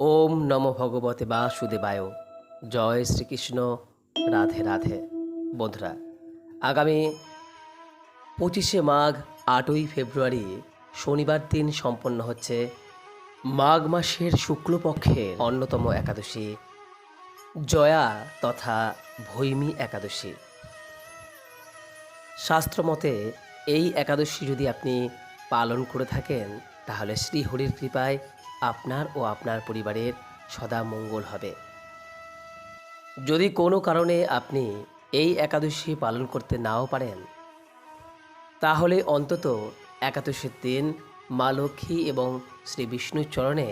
ওম নম ভগবতে বাসুদেবায়। জয় শ্রীকৃষ্ণ। রাধে রাধে। বন্ধুরা, আগামী পঁচিশে মাঘ, আটই ফেব্রুয়ারি, শনিবার দিন সম্পন্ন হচ্ছে মাঘ মাসের শুক্লপক্ষের অন্যতম একাদশী, জয়া তথা ভৈমী একাদশী। শাস্ত্রমতে, এই একাদশী যদি আপনি পালন করে থাকেন, তাহলে শ্রীহরির কৃপায় আপনার ও আপনার পরিবারের সদা মঙ্গল হবে। যদি কোনো কারণে আপনি এই একাদশী পালন করতে নাও পারেন, তাহলে অন্তত একাদশীর দিন মা লক্ষ্মী এবং শ্রী বিষ্ণুর চরণে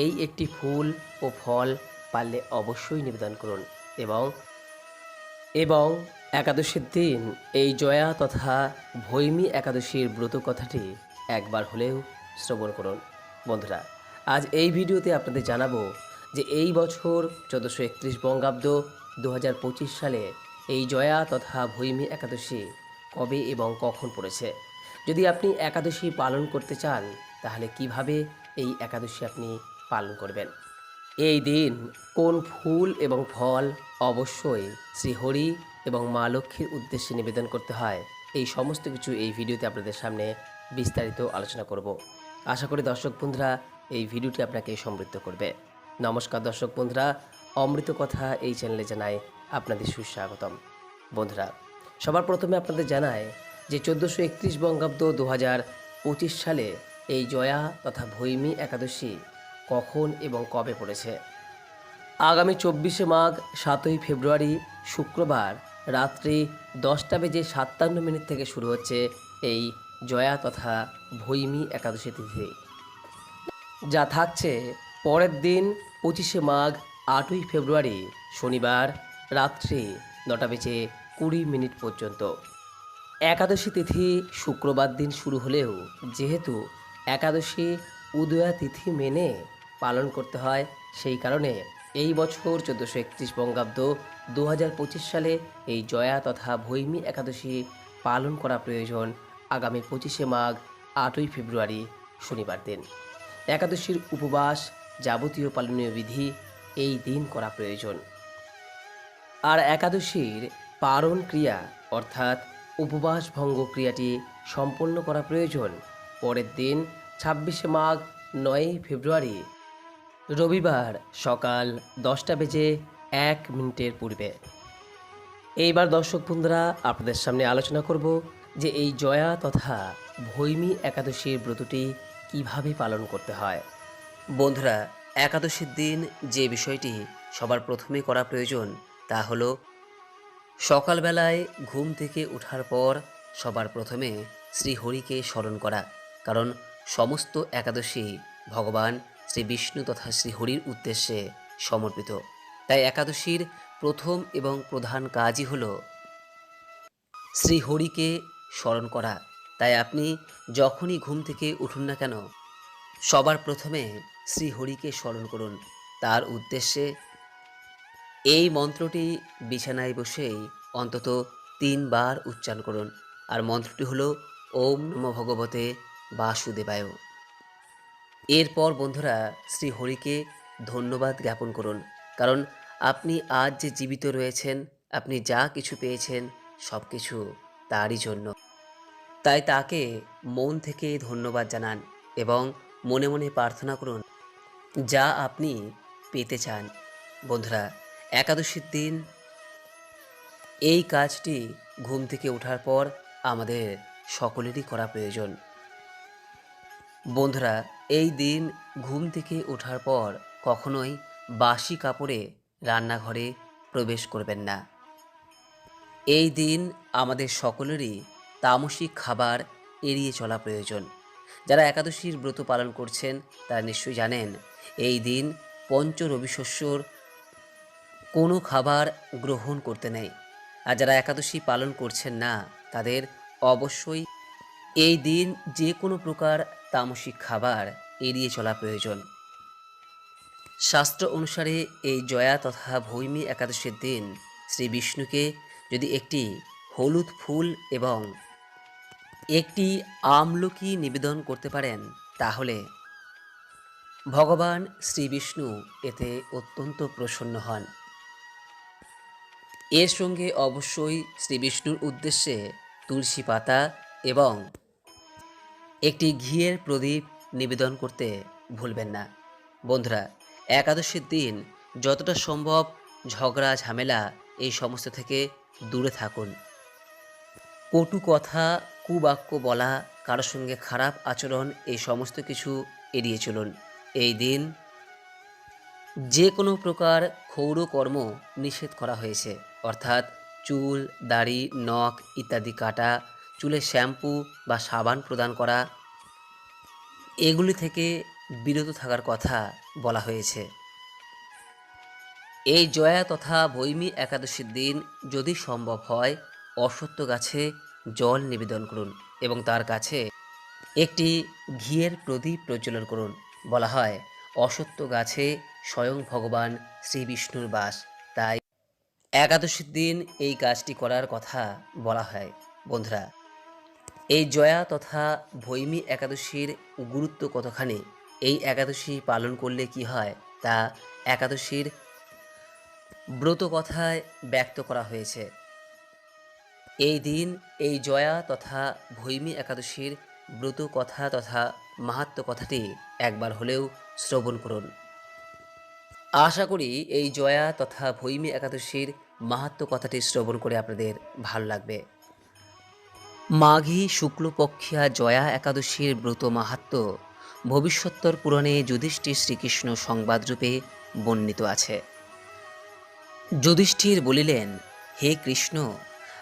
এই একটি ফুল ও ফল পারলে অবশ্যই নিবেদন করুন এবং এবং একাদশীর দিন এই জয়া তথা ভৈমী একাদশীর ব্রত কথাটি একবার হলেও শ্রবণ করুন। বন্ধুরা আজ এই ভিডিওতে আপনাদের জানাব যে এই বছর চোদ্দোশো একত্রিশ বঙ্গাব্দ দু হাজার পঁচিশ সালে এই জয়া তথা ভৈমী একাদশী কবে এবং কখন পড়েছে? যদি আপনি একাদশী পালন করতে চান, তাহলে কীভাবে এই একাদশী আপনি পালন করবেন? এই দিন কোন ফুল এবং ফল অবশ্যই শ্রীহরি এবং মা লক্ষ্মীর উদ্দেশ্যে নিবেদন করতে হয়, এই সমস্ত কিছু এই ভিডিওতে আপনাদের সামনে বিস্তারিত আলোচনা করব। আশা করি দর্শক বন্ধুরা এই ভিডিওটি আপনাকে সমৃদ্ধ করবে। নমস্কার দর্শক বন্ধুরা, অমৃত কথা এই চ্যানেলে জানাই আপনাদের সুস্বাগতম। বন্ধুরা, সবার প্রথমে আপনাদের জানায় যে চোদ্দোশো একত্রিশ বঙ্গাব্দ দু হাজার পঁচিশ সালে এই জয়া তথা ভৈমী একাদশী কখন এবং কবে পড়েছে? আগামী চব্বিশে মাঘ, সাতই ফেব্রুয়ারি, শুক্রবার রাত্রি দশটা বেজে সাতান্ন মিনিট থেকে শুরু হচ্ছে এই জয়া তথা ভৈমী একাদশী তিথি। যা থাকছে পরের দিন পঁচিশে মাঘ, আটই ফেব্রুয়ারি, শনিবার রাত্রি নটা বেজে কুড়ি মিনিট পর্যন্ত। একাদশী তিথি শুক্রবার দিন শুরু হলেও যেহেতু একাদশী উদয়া তিথি মেনে পালন করতে হয়, সেই কারণে এই বছর চোদ্দোশো একত্রিশ বঙ্গাব্দ দু হাজার পঁচিশ সালে এই জয়া তথা ভৈমী একাদশী পালন করা প্রয়োজন আগামী পঁচিশে মাঘ, আটই ফেব্রুয়ারি শনিবার দিন। একাদশীর উপবাস, যাবতীয় পালনীয় বিধি, এই দিন করা প্রয়োজন। আর একাদশীর পারণ ক্রিয়া, অর্থাৎ উপবাস ভঙ্গ ক্রিয়াটি সম্পন্ন করা প্রয়োজন। পরের দিন, ছাব্বিশে মাঘ, নয়ই ফেব্রুয়ারি, রবিবার সকাল দশটা বেজে এক মিনিটের পূর্বে। এইবার দর্শক বন্ধুরা, আপনাদের সামনে আলোচনা করব যে এই জয়া তথা ভৈমী একাদশীর ব্রতটি কীভাবে পালন করতে হয়? বন্ধুরা, একাদশীর দিন যে বিষয়টি সবার প্রথমে করা প্রয়োজন তা হলো সকালবেলায় ঘুম থেকে ওঠার পর সবার প্রথমে শ্রীহরিকে স্মরণ করা। কারণ সমস্ত একাদশী ভগবান শ্রী বিষ্ণু তথা শ্রীহরির উদ্দেশ্যে সমর্পিত। তাই একাদশীর প্রথম এবং প্রধান কাজই হল শ্রীহরিকে স্মরণ করা। তাই আপনি যখনই ঘুম থেকে উঠুন না কেন, সবার প্রথমে শ্রীহরিকে স্মরণ করুন। তার উদ্দেশ্যে এই মন্ত্রটি বিছানায় বসেই অন্তত তিনবার উচ্চারণ করুন। আর মন্ত্রটি হলো, ওম নম ভগবতে বাসুদেবায়। এরপর বন্ধুরা শ্রী হরিকে ধন্যবাদ জ্ঞাপন করুন। কারণ আপনি আজ যে জীবিত রয়েছেন, আপনি যা কিছু পেয়েছেন সব কিছু তারই জন্য। তাই তাকে মন থেকে ধন্যবাদ জানান এবং মনে মনে প্রার্থনা করুন, যা আপনি পেতে চান। বন্ধুরা, একাদশীর দিন, এই কাজটি ঘুম থেকে ওঠার পর আমাদের সকলেরই করা প্রয়োজন। বন্ধুরা, এই দিন ঘুম থেকে ওঠার পর কখনোই বাসি কাপড়ে রান্নাঘরে প্রবেশ করবেন না। এই দিন আমাদের সকলেরই তামসিক খাবার এড়িয়ে চলা প্রয়োজন। যারা একাদশীর ব্রত পালন করছেন, তারা নিশ্চয়ই জানেন, এই দিন পঞ্চ রবিশস্যর কোনো খাবার গ্রহণ করতে নেই। আর যারা একাদশী পালন করছেন না, তাদের অবশ্যই এই দিন যে কোনো প্রকার তামসিক খাবার এড়িয়ে চলা প্রয়োজন। শাস্ত্র অনুসারে এই জয়া তথা ভৈমী একাদশীর দিন শ্রী বিষ্ণুকে যদি একটি হলুদ ফুল এবং একটি আমলকি নিবেদন করতে পারেন, তাহলে ভগবান শ্রী বিষ্ণু এতে অত্যন্ত প্রসন্ন হন। এর সঙ্গে অবশ্যই শ্রী বিষ্ণুর উদ্দেশ্যে তুলসী পাতা এবং একটি ঘিয়ের প্রদীপ নিবেদন করতে ভুলবেন না। বন্ধুরা, একাদশীর দিন যতটা সম্ভব ঝগড়া, ঝামেলা এই সমস্ত থেকে দূরে থাকুন। কটু কথা কুবাক্য বলা, কারোর সঙ্গে খারাপ আচরণ, এই সমস্ত কিছু এড়িয়ে চলুন। এই দিন যে কোনো প্রকার ক্ষৌর কর্ম নিষেধ করা হয়েছে। অর্থাৎ চুল, দাড়ি, নখ ইত্যাদি কাটা, চুলে শ্যাম্পু বা সাবান প্রদান করা, এগুলি থেকে বিরত থাকার কথা বলা হয়েছে। এই জয়া তথা বৈমী একাদশীর দিন যদি সম্ভব হয়, অশ্বত্থ গাছে জল নিবেদন করুন এবং তার কাছে একটি ঘিয়ের প্রদীপ প্রজ্বলন করুন। বলা হয়, অসত্য গাছে স্বয়ং ভগবান শ্রী বিষ্ণুর বাস। তাই একাদশীর দিন এই কাজটি করার কথা বলা হয়। বন্ধুরা, এই জয়া তথা ভৈমী একাদশীর গুরুত্ব কতখানি? এই একাদশী পালন করলে কি হয়? তা একাদশীর ব্রত কথায় ব্যক্ত করা হয়েছে। এই দিন এই জয়া তথা ভৈমী একাদশীর ব্রত কথা তথা মাহাত্ম কথাটি একবার হলেও শ্রবণ করুন। আশা করি এই জয়া তথা ভৈমী একাদশীর মাহাত্ম কথাটি শ্রবণ করে আপনাদের ভালো লাগবে। মাঘী শুক্লপক্ষিয়া জয়া একাদশীর ব্রত মাহাত্ম ভবিষ্যত্তর পুরাণে যুধিষ্ঠির শ্রীকৃষ্ণ সংবাদরূপে বর্ণিত আছে। যুধিষ্ঠির বলিলেন, হে কৃষ্ণ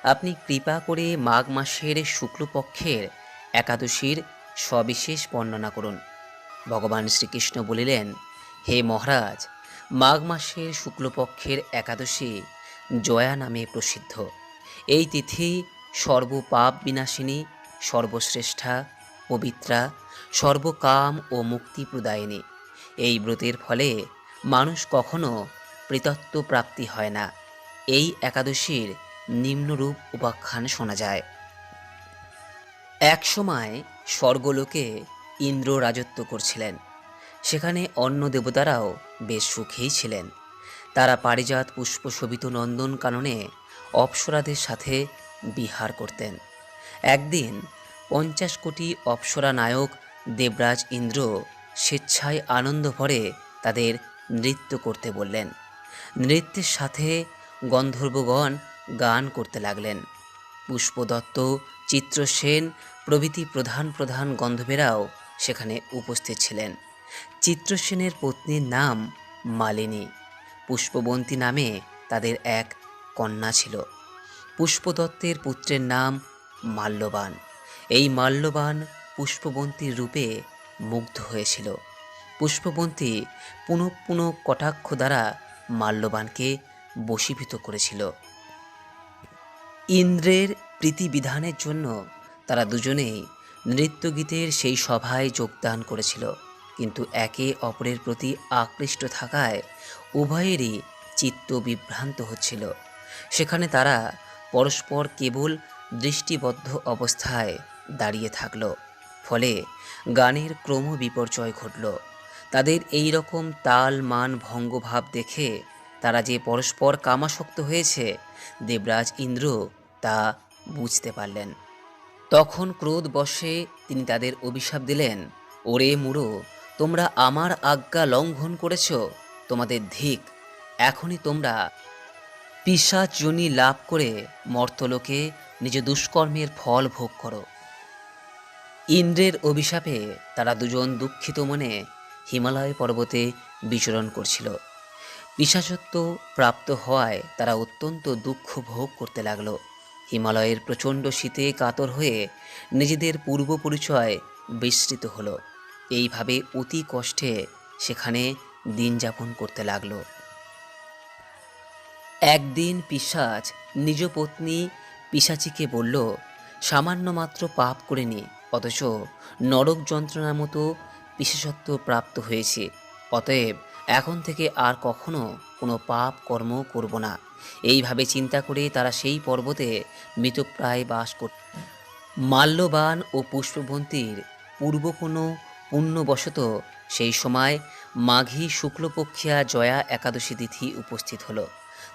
আপনি কৃপা করে মাঘ মাসের শুক্লপক্ষের একাদশীর সবিশেষ বর্ণনা করুন। ভগবান শ্রীকৃষ্ণ বলিলেন, হে মহারাজ, মাঘ মাসের শুক্লপক্ষের একাদশী জয়া নামে প্রসিদ্ধ। এই তিথি সর্বপাপ বিনাশিনী, সর্বশ্রেষ্ঠা, পবিত্রা, সর্বকাম ও মুক্তি প্রদায়িনী। এই ব্রতের ফলে মানুষ কখনো পৃতত্ব প্রাপ্তি হয় না। এই একাদশীর নিম্নরূপ উপাখ্যান শোনা যায়। একসময় স্বর্গলোকে ইন্দ্র রাজত্ব করছিলেন। সেখানে অন্য দেবতারাও বেশ সুখেই ছিলেন। তারা পারিজাত পুষ্প শোভিত নন্দন কাননে অপ্সরাদের সাথে বিহার করতেন। একদিন পঞ্চাশ কোটি অপ্সরা নায়ক দেবরাজ ইন্দ্র স্বেচ্ছায় আনন্দ ভরে তাদের নৃত্য করতে বললেন। নৃত্যের সাথে গন্ধর্বগণ গান করতে লাগলেন। পুষ্পদত্ত, চিত্রসেন, প্রভৃতি প্রধান প্রধান গন্ধবেরাও সেখানে উপস্থিত ছিলেন। চিত্রসেনের পত্নীর নাম মালিনী। পুষ্পবন্তী নামে তাদের এক কন্যা ছিল। পুষ্পদত্তের পুত্রের নাম মাল্যবান। এই মাল্যবান পুষ্পবন্তীর রূপে মুগ্ধ হয়েছিল। পুষ্পবন্তী পুনঃ কটাক্ষ দ্বারা মাল্যবানকে বশীভূত করেছিল। ইন্দ্রের প্রীতিবিধানের জন্য তারা দুজনেই নৃত্যগীতের সেই সভায় যোগদান করেছিল। কিন্তু একে অপরের প্রতি আকৃষ্ট থাকায় উভয়েরই চিত্ত বিভ্রান্ত হচ্ছিল। সেখানে তারা পরস্পর কেবল দৃষ্টিবদ্ধ অবস্থায় দাঁড়িয়ে থাকল। ফলে গানের ক্রম বিপর্যয় ঘটল। তাদের এই রকম তাল মান ভঙ্গভাব দেখে তারা যে পরস্পর কামাসক্ত হয়েছে দেবরাজ ইন্দ্র তা বুঝতে পারলেন। তখন ক্রোধ বশে তিনি তাদের অভিশাপ দিলেন, ওরে মুড়ো, তোমরা আমার আজ্ঞা লঙ্ঘন করেছ, তোমাদের ধিক, এখনই তোমরা পিসাচজনী লাভ করে মর্তলোকে নিজ দুষ্কর্মের ফল ভোগ করো ইন্দ্রের অভিশাপে তারা দুজন দুঃখিত মনে হিমালয় পর্বতে বিচরণ করছিল। পিসাচত্ব প্রাপ্ত হওয়ায় তারা অত্যন্ত দুঃখ ভোগ করতে লাগল। হিমালয়ের প্রচণ্ড শীতে কাতর হয়ে নিজেদের পূর্ব পরিচয় বিস্তৃত হলো। এইভাবে অতি কষ্টে সেখানে দিন যাপন করতে লাগল। একদিন পিশাচ নিজ পত্নী পিশাচিকে বলল, সামান্য মাত্র পাপ করেনি অথচ নরক যন্ত্রণার মতো বিশেষত্ব প্রাপ্ত হয়েছে। অতএব এখন থেকে আর কখনো কোনো পাপ কর্ম করব না। এইভাবে চিন্তা করে তারা সেই পর্বতে মৃতপ্রায় বাস করত মাল্যবান ও পুষ্পবন্তীর পূর্ব কোনো পুণ্যবশত সেই সময় মাঘী শুক্লপক্ষিয়া জয়া একাদশী তিথি উপস্থিত হলো।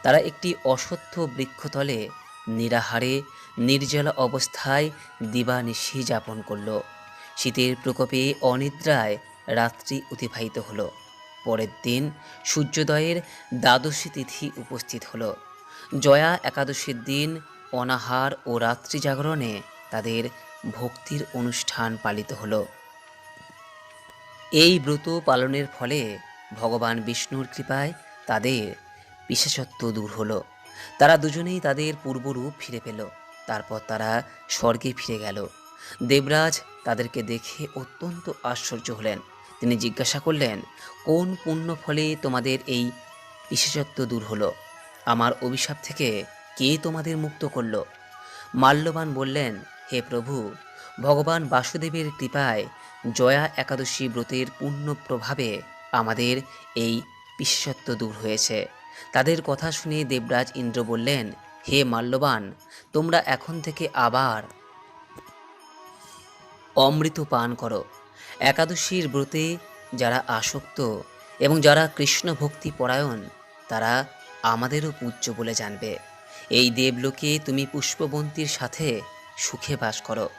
তারা একটি অসত্য বৃক্ষতলে নিরাহারে, নির্জলা অবস্থায় দিবানিশি যাপন করল। শীতের প্রকোপে অনিদ্রায় রাত্রি অতিবাহিত হলো। পরের দিন সূর্যোদয়ের দ্বাদশী তিথি উপস্থিত হলো। জয়া একাদশীর দিন অনাহার ও রাত্রি জাগরণে তাদের ভক্তির অনুষ্ঠান পালিত হলো। এই ব্রত পালনের ফলে ভগবান বিষ্ণুর কৃপায় তাদের বিশেষত্ব দূর হলো। তারা দুজনেই তাদের পূর্বরূপ ফিরে পেল। তারপর তারা স্বর্গে ফিরে গেল। দেবরাজ তাদেরকে দেখে অত্যন্ত আশ্চর্য হলেন। তিনি জিজ্ঞাসা করলেন, কোন পুণ্য ফলে তোমাদের এই বিশেষত্ব দূর হলো? আমার অভিশাপ থেকে কে তোমাদের মুক্ত করল? মাল্যবান বললেন, হে প্রভু, ভগবান বাসুদেবের কৃপায় জয়া একাদশী ব্রতের পূর্ণ প্রভাবে আমাদের এই বিশেষত্ব দূর হয়েছে। তাদের কথা শুনে দেবরাজ ইন্দ্র বললেন, হে মাল্যবান, তোমরা এখন থেকে আবার অমৃত পান করো। একাদশীর ব্রতে যারা আসক্ত এবং যারা কৃষ্ণ ভক্তি পরায়ণ, তারা আমাদেরও পূজ্য বলে জানবে। এই দেবলোকে তুমি পুষ্পবন্তীর সাথে সুখে বাস করো।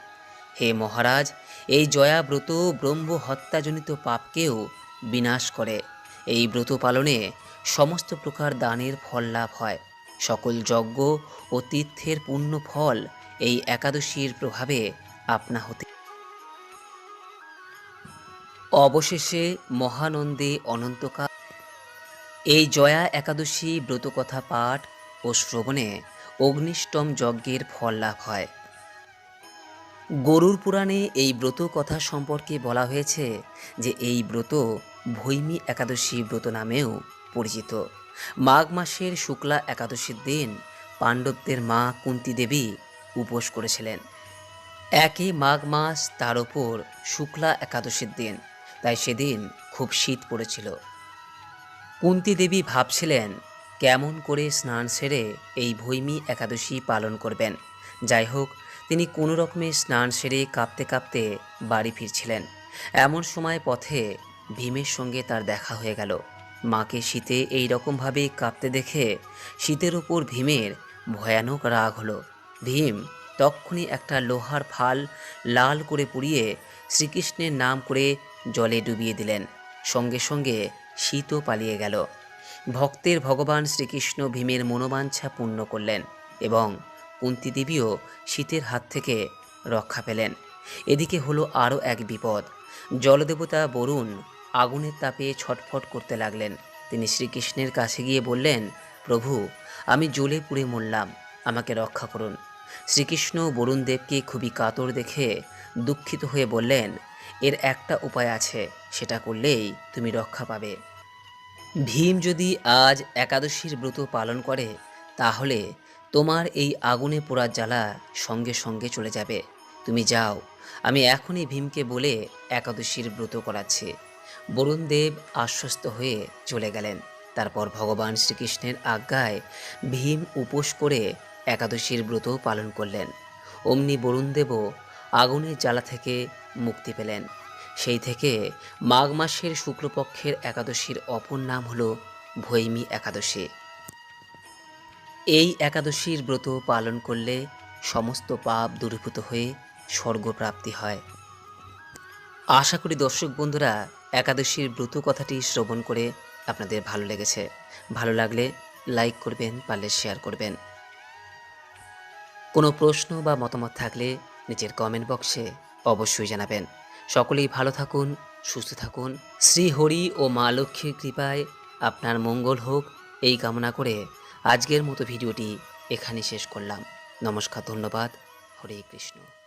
হে মহারাজ, এই জয়া ব্রত ব্রহ্ম হত্যাজনিত পাপকেও বিনাশ করে। এই ব্রত পালনে সমস্ত প্রকার দানের ফল লাভ হয়। সকল যজ্ঞ ও তীর্থের পূর্ণ ফল এই একাদশীর প্রভাবে আপনা হতে অবশেষে মহানন্দে অনন্তকাল। এই জয়া একাদশী ব্রতকথা পাঠ ও শ্রবণে অগ্নিষ্টম যজ্ঞের ফল লাভ হয়। গরুর পুরাণে এই ব্রত কথা সম্পর্কে বলা হয়েছে যে এই ব্রত ভৈমী একাদশী ব্রত নামেও পরিচিত। মাঘ মাসের শুক্লা একাদশীর দিন পাণ্ডবদের মা কুন্তি দেবী উপোস করেছিলেন। একে মাঘ মাস তার ওপর শুক্লা একাদশীর দিন। তাই সেদিন খুব শীত পড়েছিল। কুন্তি দেবী ভাবছিলেন, কেমন করে স্নান সেরে এই ভৈমী একাদশী পালন করবেন? যাই হোক, তিনি কোনো রকমে স্নান সেরে কাঁপতে কাঁপতে বাড়ি ফিরছিলেন। এমন সময় পথে ভীমের সঙ্গে তার দেখা হয়ে গেল। মাকে শীতে এই রকমভাবে কাঁপতে দেখে শীতের উপর ভীমের ভয়ানক রাগ হলো। ভীম তক্ষুনি একটা লোহার ফাল লাল করে পুড়িয়ে শ্রীকৃষ্ণের নাম করে জলে ডুবিয়ে দিলেন। সঙ্গে সঙ্গে শীতও পালিয়ে গেল। ভক্তের ভগবান শ্রীকৃষ্ণ ভীমের মনোবাঞ্ছা পূর্ণ করলেন এবং কুন্তিদেবীও শীতের হাত থেকে রক্ষা পেলেন। এদিকে হলো আরও এক বিপদ। জলদেবতা বরুণ আগুনের তাপে ছটফট করতে লাগলেন। তিনি শ্রীকৃষ্ণের কাছে গিয়ে বললেন, প্রভু, আমি জ্বলে পুড়ে মরলাম, আমাকে রক্ষা করুন। শ্রীকৃষ্ণ বরুণদেবকে খুবই কাতর দেখে দুঃখিত হয়ে বললেন এর একটা উপায় আছে, সেটা করলেই তুমি রক্ষা পাবে। ভীম যদি আজ একাদশীর ব্রত পালন করে, তাহলে তোমার এই আগুনে পোড়ার জ্বালা সঙ্গে সঙ্গে চলে যাবে। তুমি যাও, আমি এখনই ভীমকে বলে একাদশীর ব্রত করাচ্ছি। বরুণ দেব আশ্বস্ত হয়ে চলে গেলেন। তারপর ভগবান শ্রীকৃষ্ণের আজ্ঞায় ভীম উপোস করে একাদশীর ব্রত পালন করলেন। অমনি বরুণদেবও আগুনের জ্বালা থেকে মুক্তি পেলেন। সেই থেকে মাঘ মাসের শুক্লপক্ষের একাদশীর অপর নাম হল ভৈমী একাদশী। এই একাদশীর ব্রত পালন করলে সমস্ত পাপ দূরীভূত হয়ে স্বর্গপ্রাপ্তি হয়। আশা করি দর্শক বন্ধুরা, একাদশীর ব্রত কথাটি শ্রবণ করে আপনাদের ভালো লেগেছে। ভালো লাগলে লাইক করবেন, পারলে শেয়ার করবেন। কোনো প্রশ্ন বা মতামত থাকলে নিচের কমেন্ট বক্সে অবশ্যই জানাবেন। সকলেই ভালো থাকুন, সুস্থ থাকুন। শ্রী হরি ও মা লক্ষ্মীর কৃপায় আপনার মঙ্গল হোক, এই কামনা করে আজকের মতো ভিডিওটি এখানে শেষ করলাম। নমস্কার, ধন্যবাদ। হরে কৃষ্ণ।